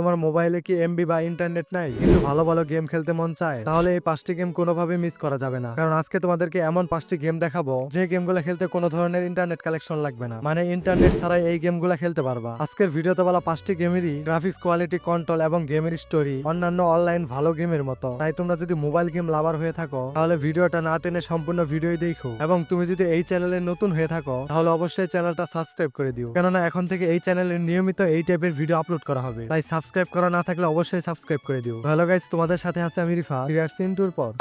তোমার মোবাইলে কি এমবি বা ইন্টারনেট নাই? কিন্তু ভালো ভালো গেম খেলতে মন চায়, তাহলে এই পাঁচটি গেম কোনোভাবে মিস করা যাবে না। কারণ আজকে তোমাদেরকে এমন পাঁচটি গেম দেখাবো, যে গেমগুলো খেলতে কোনো ধরনের ইন্টারনেট কালেকশন লাগবে না। মানে ইন্টারনেট ছাড়াই এই গেমগুলো খেলতে পারবা। আজকের ভিডিওতে বলা পাঁচটি গেমেরই গ্রাফিক্স কোয়ালিটি কন্ট্রোল এবং গেমের স্টোরি অন্যান্য অনলাইন ভালো গেমের মতো। তাই তোমরা যদি মোবাইল গেম লাভার হয়ে থাকো, তাহলে ভিডিওটা না টেনে সম্পূর্ণ ভিডিও দেখো। এবং তুমি যদি এই চ্যানেলে নতুন হয়ে থাকো, তাহলে অবশ্যই চ্যানেলটা সাবস্ক্রাইব করে দিও। কেননা এখন থেকে এই চ্যানেলে নিয়মিত এই টাইপের ভিডিও আপলোড করা হবে। তাই সাবস্ক্রাইব করা না থাকলে অবশ্যই সাবস্ক্রাইব করে দিও। ভালো গাইজ তোমাদের সাথে আছে আমি রিফা। রিয়ার সিন টুর পর।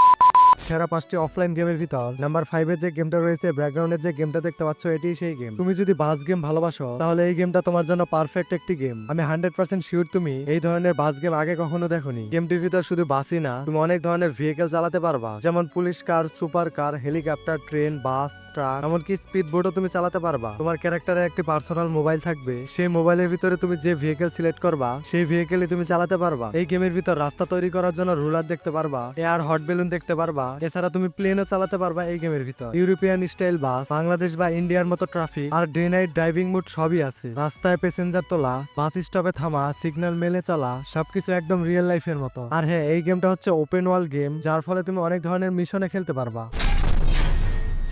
সেরা পাঁচটি অফলাইন গেমের ভিতর নাম্বার ফাইভের যে গেমটা রয়েছে ব্যাকগ্রাউন্ডের যে গেমটা দেখতে পাচ্ছ এটি সেই গেম তুমি যদি বাস গেম ভালোবাসো, তাহলে এই গেমটা তোমার জন্য পারফেক্ট একটি গেম আমি হান্ড্রেড পার্সেন্ট শিওর তুমি এই ধরনের বাস গেম আগে কখনো দেখোনি। গেমটির ভিতর শুধু বাসই না, তুমি অনেক ধরনের ভেহিকেল চালাতে পারবা। যেমন police car super car helicopter train bus truck এমনকি স্পিড বোটও তুমি চালাতে পারবা। তোমার ক্যারেক্টারে একটি পার্সোনাল মোবাইল থাকবে। সেই মোবাইলের ভিতরে তুমি যে ভেহিকেল সিলেক্ট করবা, সেই ভেহিকেলই তুমি চালাতে পারবা। এই গেমের ভিতর রাস্তা তৈরি করার জন্য রুলার দেখতে পারবা এয়ার হট বেলুন দেখতে পারবা এছাড়া তুমি প্লেনও চালাতে পারবা এই গেমের ভিতর। ইউরোপিয়ান স্টাইল বাস বাংলাদেশ বা ইন্ডিয়ার মতো ট্রাফিক আর ডে নাইট ড্রাইভিং মুড সবই আছে। রাস্তায় প্যাসেঞ্জার তোলা বাস স্টপে থামা সিগন্যাল মেলে চালা, সবকিছু একদম রিয়েল লাইফের মতো। আর হ্যাঁ এই গেমটা হচ্ছে ওপেন ওয়ার্ল্ড গেম যার ফলে তুমি অনেক ধরনের মিশনে খেলতে পারবা।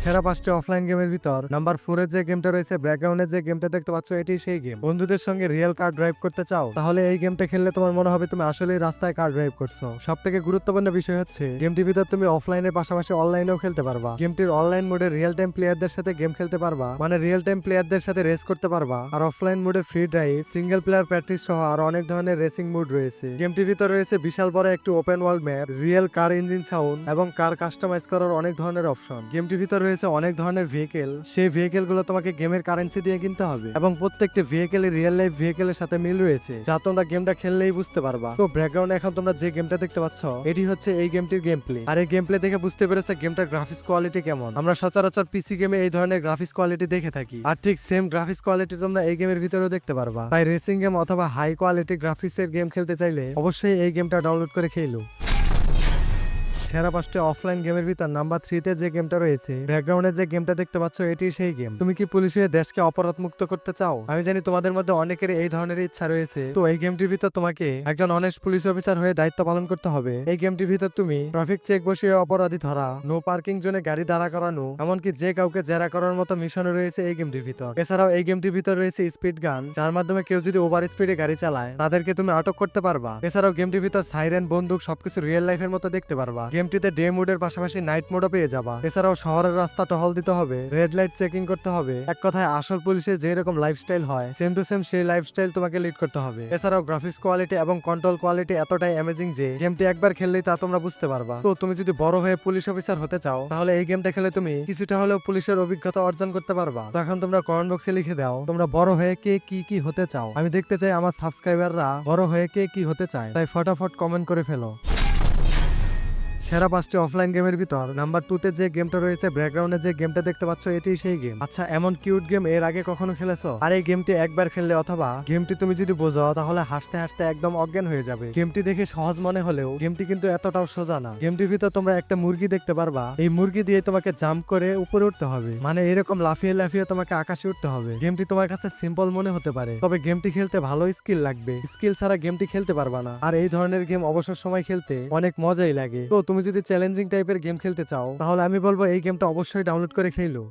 সেরা পাঁচটি অফলাইন গেমের ভিতর নাম্বার ফোর যে গেমটা রয়েছে ব্যাকগ্রাউন্ডে যে গেমটা দেখতে পাচ্ছ, এটি সেই গেম বন্ধুদের সঙ্গে রিয়েল কার ড্রাইভ করতে চাও, তাহলে এই গেমটা খেললে তোমার মনে হবে তুমি আসলে রাস্তায় কার ড্রাইভ করছ। সব থেকে গুরুত্বপূর্ণ বিষয় হচ্ছে গেমটির ভিতর তুমি অফলাইনের পাশাপাশি অনলাইনেও খেলতে পারবা। গেমটির অনলাইন মোডে রিয়েল টাইম প্লেয়ারদের সাথে গেম খেলতে পারবা মানে রিয়েল টাইম প্লেয়ারদের সাথে রেস করতে পারবা। আর অফলাইন মোডে free drive single player practice সহ আর অনেক ধরনের রেসিং মোড রয়েছে। গেমটির ভিতর রয়েছে বিশাল বড় একটি open world map real car engine sound এবং কার কাস্টমাইজ করার অনেক ধরনের অপশন গেমটির ভিতর রয়েছে অনেক ধরনের ভেহিকেল সেই ভেহিকেলগুলো তোমাকে গেমের কারেন্সি দিয়ে কিনতে হবে। এবং প্রত্যেকটি ভেহিকেলের রিয়েল লাইফ ভেহিকেলের সাথে মিল রয়েছে। যা তোমরা গেমটা খেললেই বুঝতে পারবা। তো ব্যাকগ্রাউন্ডে এখন তোমরা যে গেমটা দেখতে পাচ্ছ, এটি হচ্ছে এই গেমটির গেম প্লে আর এই গেম প্লে দেখে বুঝতে পেরেছে গেমটার গ্রাফিক্স কোয়ালিটি কেমন? আমরা সচরাচর পিসি গেমে এই ধরনের গ্রাফিক্স কোয়ালিটি দেখে থাকি। আর ঠিক সেম গ্রাফিক্স কোয়ালিটি তোমরা এই গেমের ভিতরেও দেখতে পারবা। তাই রেসিং গেম অথবা হাই কোয়ালিটি গ্রাফিক্স এর গেম খেলতে চাইলে অবশ্যই এই গেমটা ডাউনলোড করে খেলো সেরা পাঁচটি অফলাইন গেমের ভিতর নাম্বার থ্রিতে যে গেমটা রয়েছে ব্যাকগ্রাউন্ডে যে গেমটা দেখতে পাচ্ছ, এটি সেই গেম তুমি কি পুলিশ হয়ে দেশকে অপরাধ মুক্ত করতে চাও? আমি জানি তোমাদের মধ্যে অনেকের এই ধরনের ইচ্ছা রয়েছে। তো এই গেমটির ভিতর তোমাকে একজন অনেস্ট পুলিশ অফিসার হয়ে দায়িত্ব পালন করতে হবে। এই গেমটির ভিতর তুমি ট্রাফিক চেক বসিয়ে অপরাধী ধরা নো পার্কিং জোনে গাড়ি দাঁড়া করানো, এমনকি যে কাউকে জেরা করার মতো মিশনে রয়েছে এই গেমটির ভিতর। এছাড়াও এই গেমটির ভিতর রয়েছে স্পিড গান যার মাধ্যমে কেউ যদি ওভার স্পিডে গাড়ি চালায়, তাদেরকে তুমি আটক করতে পারবা। এছাড়াও গেমটির ভিতর সাইরেন বন্দুক, সবকিছু রিয়েল লাইফের মতো দেখতে পারবা। গেমটিতে ডে মুডের পাশাপাশি নাইট মোডও পেয়ে যাবা। এছাড়াও শহরের রাস্তা টহল দিতে হবে রেড লাইট চেকিং করতে হবে, এক কথায় আসল পুলিশের যে রকম লাইফস্টাইল হয় সেম টু সেম সেই লাইফস্টাইল তোমাকে লিড করতে হবে। এছাড়াও গ্রাফিক্স কোয়ালিটি এবং কন্ট্রোল কোয়ালিটি এতটাই অ্যামেজিং যে গেমটি একবার খেললেই তা তোমরা বুঝতে পারবা। তো তুমি যদি বড় হয়ে পুলিশ অফিসার হতে চাও, তাহলে এই গেমটা খেলে তুমি কিছুটা হলেও পুলিশের অভিজ্ঞতা অর্জন করতে পারবা। তো এখন তোমরা কমেন্ট বক্সে লিখে দাও, তোমরা বড় হয়ে কে কি কি হতে চাও? আমি দেখতে চাই আমার সাবস্ক্রাইবাররা বড় হয়ে কে কি হতে চায়। তাই ফটাফট কমেন্ট করে ফেলো। সেরা পাঁচটি অফলাইন গেমের ভিতর নাম্বার টু তে যে গেমটা রয়েছে ব্যাকগ্রাউন্ডে যে গেমটা দেখতে পাচ্ছ এটি সেই গেম আচ্ছা এমন কিউট গেম এর আগে কখনো খেলেছো? আর এই গেমটি একবার খেললে অথবা গেমটি তুমি যদি বোঝো, তাহলে হাসতে হাসতে একদম অজ্ঞান হয়ে যাবে। গেমটি দেখে সহজ মনে হলেও গেমটি কিন্তু এতটাও সোজা না। গেমটির ভিতর তোমরা একটা মুরগি দেখতে পারবা। এই মুরগি দিয়ে তোমাকে জাম্প করে উপরে উঠতে হবে। মানে এরকম লাফিয়ে লাফিয়ে তোমাকে আকাশে উঠতে হবে। গেমটি তোমার কাছে সিম্পল মনে হতে পারে। তবে গেমটি খেলতে ভালো স্কিল লাগবে। স্কিল ছাড়া গেমটি খেলতে পারবা না। আর এই ধরনের গেম অবসর সময় খেলতে অনেক মজাই লাগে। তো তুমি যদি চ্যালেঞ্জিং টাইপের গেম খেলতে চাও, তাহলে আমি বলব এই গেমটা অবশ্যই ডাউনলোড করে খেলো।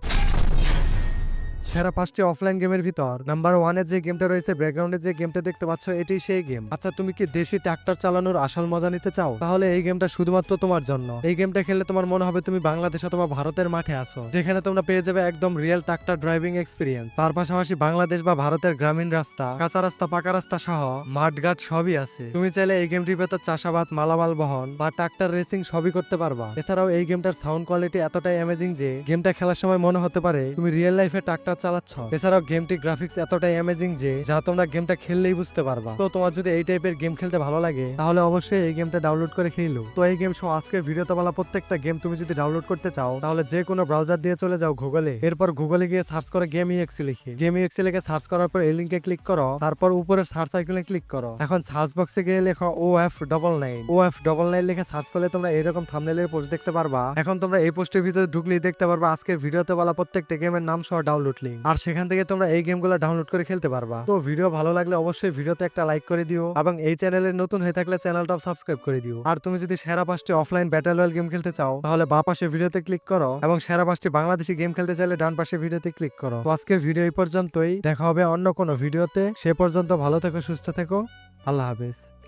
সেরা পাঁচটি অফলাইন গেমের ভিতর নাম্বার ওয়ানে যে গেমটা রয়েছে ব্যাকগ্রাউন্ডে যে গেমটা দেখতে পাচ্ছ এটি সেই গেম আচ্ছা তুমি কি দেশি ট্রাক্টর চালানোর আসল মজা নিতে চাও? তাহলে এই গেমটা শুধুমাত্র তোমার জন্য। এই গেমটা খেললে তোমার মনে হবে তুমি বাংলাদেশ অথবা ভারতের মাঠে আছো, যেখানে তোমরা পেয়ে যাবে একদম রিয়েল ট্রাক্টর ড্রাইভিং এক্সপিরিয়েন্স তার পাশাপাশি বাংলাদেশ বা ভারতের গ্রামীণ রাস্তা, কাঁচা রাস্তা, পাকা রাস্তা সহ মাঠঘাট সবই আছে। তুমি চাইলে এই গেমটির ভেতর চাষাবাদ, মালামাল বহন বা ট্রাক্টর রেসিং সবই করতে পারবা। এছাড়াও এই গেমটার সাউন্ড কোয়ালিটি এতটাই অ্যামেজিং যে গেমটা খেলার সময় মনে হতে পারে তুমি রিয়েল লাইফে ট্রাক্টর চালাচ্ছ। এছাড়াও গেমটি গ্রাফিক্স এতটাই অ্যামেজিং যে, যা তোমরা গেমটা খেললেই বুঝতে পারবা। তো তোমার যদি এই টাইপের গেম খেলতে ভালো লাগে, তাহলে অবশ্যই এই গেমটা ডাউনলোড করে খেলো তো এই গেম সহ আজকের ভিডিওতে বলা প্রত্যেকটা গেম তুমি যদি ডাউনলোড করতে চাও, তাহলে যে কোনো ব্রাউজার দিয়ে চলে যাও গুগলে এরপর গুগলে গিয়ে সার্চ করে গেম ইএক্সি লিখে। গেম ইএক্সি লিখে সার্চ করার পর এই লিঙ্কে ক্লিক করো। তারপর উপরের সার্চ আইকনে ক্লিক করো। এখন সার্চ বক্সে গিয়ে লেখো O F double nine O F double nine লিখে সার্চ করলে তোমরা এরকম থামনেলের পোস্ট দেখতে পারবা। এখন তোমরা এই পোস্টের ভিতরে ঢুকলেই দেখতে পারবা আজকের ভিডিওতে বলা প্রত্যেকটা গেমের নাম সহ ডাউনলোড লিঙ্ক আর সেখান থেকে তোমরা এই গেমগুলো ডাউনলোড করে খেলতে পারবা। তো ভিডিও ভালো লাগলে অবশ্যই ভিডিওতে একটা লাইক করে দিও এবং এই চ্যানেলে নতুন হয়ে থাকলে চ্যানেলটা সাবস্ক্রাইব করে দিও। আর তুমি যদি সেরা পাঁচটি অফলাইন ব্যাটেল রয়্যাল গেম খেলতে চাও, তাহলে বা পাশে ভিডিওতে ক্লিক করো এবং সেরা পাঁচটি বাংলাদেশি গেম খেলতে চাইলে ডান পাশে ভিডিওতে ক্লিক করো। তো আজকের ভিডিও এই পর্যন্তই। দেখা হবে অন্য কোনো ভিডিওতে সে পর্যন্ত ভালো থেকো, সুস্থ থেকো। আল্লাহ হাফেজ।